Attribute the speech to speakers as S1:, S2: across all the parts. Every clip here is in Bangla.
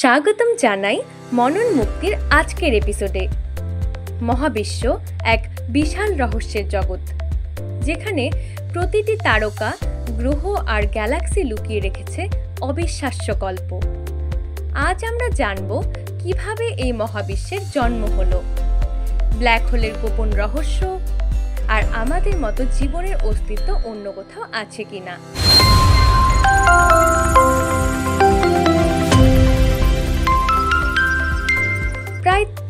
S1: স্বাগতম জানাই মনন মুক্তির আজকের এপিসোডে মহাবিশ্ব এক বিশাল রহস্যের জগৎ, যেখানে প্রতিটি তারকা গ্রহ আর গ্যালাক্সি লুকিয়ে রেখেছে অবিশ্বাস্য গল্প। আজ আমরা জানব কীভাবে এই মহাবিশ্বের জন্ম হলো, ব্ল্যাক হোলের গোপন রহস্য আর আমাদের মতো জীবনের অস্তিত্ব অন্য কোথাও আছে কিনা।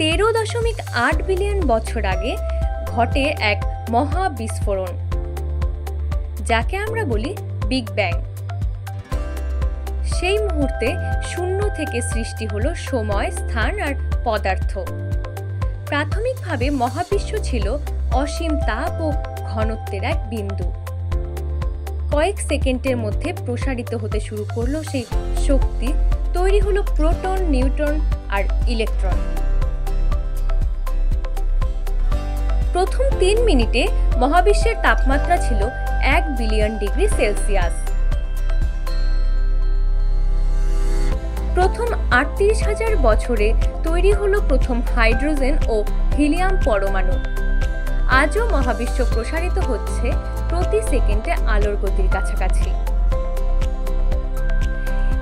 S1: তেরো দশমিক আট বিলিয়ন বছর আগে ঘটে এক মহা বিস্ফোরণ, যাকে আমরা বলি বিগ ব্যাং। সেই মুহূর্তে শূন্য থেকে সৃষ্টি হলো সময়, স্থান আর পদার্থ। প্রাথমিকভাবে মহাবিশ্ব ছিল অসীম তাপ ও ঘনত্বের এক বিন্দু। কয়েক সেকেন্ডের মধ্যে প্রসারিত হতে শুরু করল সেই শক্তি, তৈরি হলো প্রোটন, নিউট্রন আর ইলেকট্রন। প্রথম তিন মিনিটে মহাবিশ্বের তাপমাত্রা ছিল এক বিলিয়ন ডিগ্রি সেলসিয়াস। প্রথম আটত্রিশ হাজার বছরে তৈরি হলো প্রথম হাইড্রোজেন ও হিলিয়াম পরমাণু। আজও মহাবিশ্ব প্রসারিত হচ্ছে প্রতি সেকেন্ডে আলোর গতির কাছাকাছি।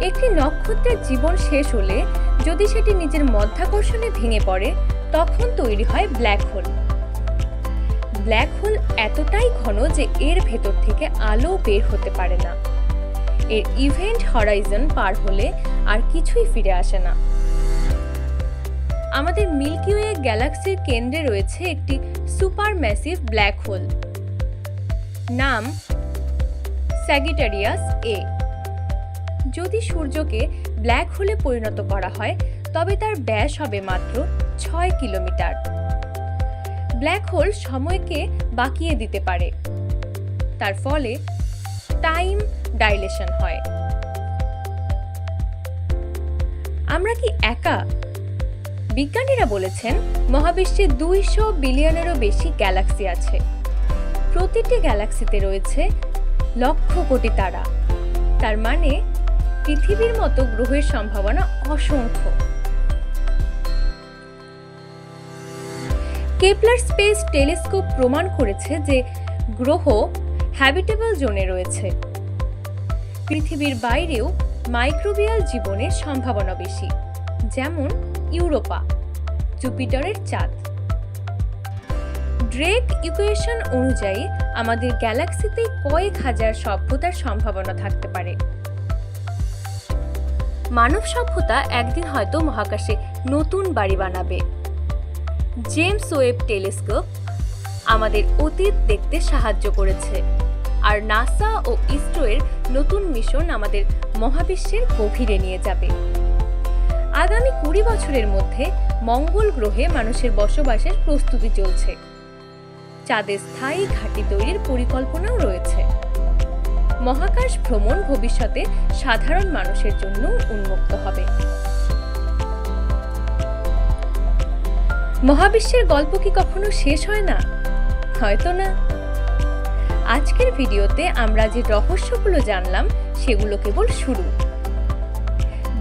S1: একটি নক্ষত্রের জীবন শেষ হলে যদি সেটি নিজের মধ্যাকর্ষণে ভেঙে পড়ে, তখন তৈরি হয় ব্ল্যাক হোল। ব্ল্যাক হোল এতটাই ঘন যে এর ভেতর থেকে আলো বের হতে পারে না। এর ইভেন্ট হরাইজন পার হলে আর কিছুই ফিরে আসে না। আমাদের মিল্কি ওয়ে গ্যালাক্সির কেন্দ্রে রয়েছে একটি সুপার ম্যাসিভ ব্ল্যাক হোল। নাম স্যাগিটারিয়াস এ। যদি সূর্যকে ব্ল্যাক হোলে পরিণত করা হয়, তবে তার ব্যাস হবে মাত্র ছয় কিলোমিটার। ব্ল্যাক হোল সময়কে বাঁকিয়ে দিতে পারে। তার ফলে টাইম ডাইলেশন হয়। আমরা কি একা? বিজ্ঞানীরা বলেছেন, মহাবিশ্বে দুইশো বিলিয়নেরও বেশি গ্যালাক্সি আছে। প্রতিটি গ্যালাক্সিতে রয়েছে লক্ষ কোটি তারা। তার মানে পৃথিবীর মতো গ্রহের সম্ভাবনা অসংখ্য। কেপলার স্পেস টেলিস্কোপ প্রমাণ করেছে যে গ্রহ হ্যাবিটেবল জোনে রয়েছে। পৃথিবীর বাইরেও মাইক্রোবিয়াল জীবনের সম্ভাবনা বেশি, যেমন ইউরোপা, জুপিটারের চাঁদ। ড্রেক ইকুয়েশন অনুযায়ী, আমাদের গ্যালাক্সিতে কয়েক হাজার সভ্যতার সম্ভাবনা থাকতে পারে। মানব সভ্যতা একদিন হয়তো মহাকাশে নতুন বাড়ি বানাবে। জেমস ওয়েব টেলিস্কোপ আমাদের অতীত দেখতে সাহায্য করেছে। আর নাসা ও ইসরোয়ের নতুন মিশন আমাদের মহাবিশ্বের গভীরে নিয়ে যাবে। আগামী কুড়ি বছরের মধ্যে মঙ্গল গ্রহে মানুষের বসবাসের প্রস্তুতি চলছে। চাঁদে স্থায়ী ঘাঁটি তৈরির পরিকল্পনাও রয়েছে। মহাকাশ ভ্রমণ ভবিষ্যতে সাধারণ মানুষের জন্য উন্মুক্ত হবে। মহাবিশ্বের গল্প কি কখনো শেষ হয় না? হয়তো না। আজকের ভিডিওতে আমরা যে রহস্যগুলো জানলাম, সেগুলো কেবল শুরু।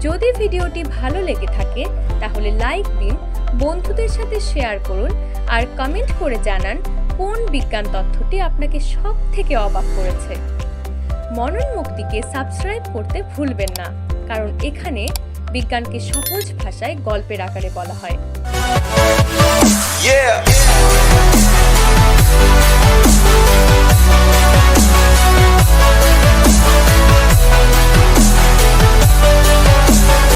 S1: যদি ভিডিওটি ভালো লেগে থাকে, তাহলে লাইক দিন, বন্ধুদের সাথে শেয়ার করুন, আর কমেন্ট করে জানান কোন বিজ্ঞান তথ্যটি আপনাকে সব থেকে অবাক করেছে। মনন মুক্তিকে সাবস্ক্রাইব করতে ভুলবেন না, কারণ এখানে বিজ্ঞানকে সহজ ভাষায় গল্পের আকারে বলা হয়।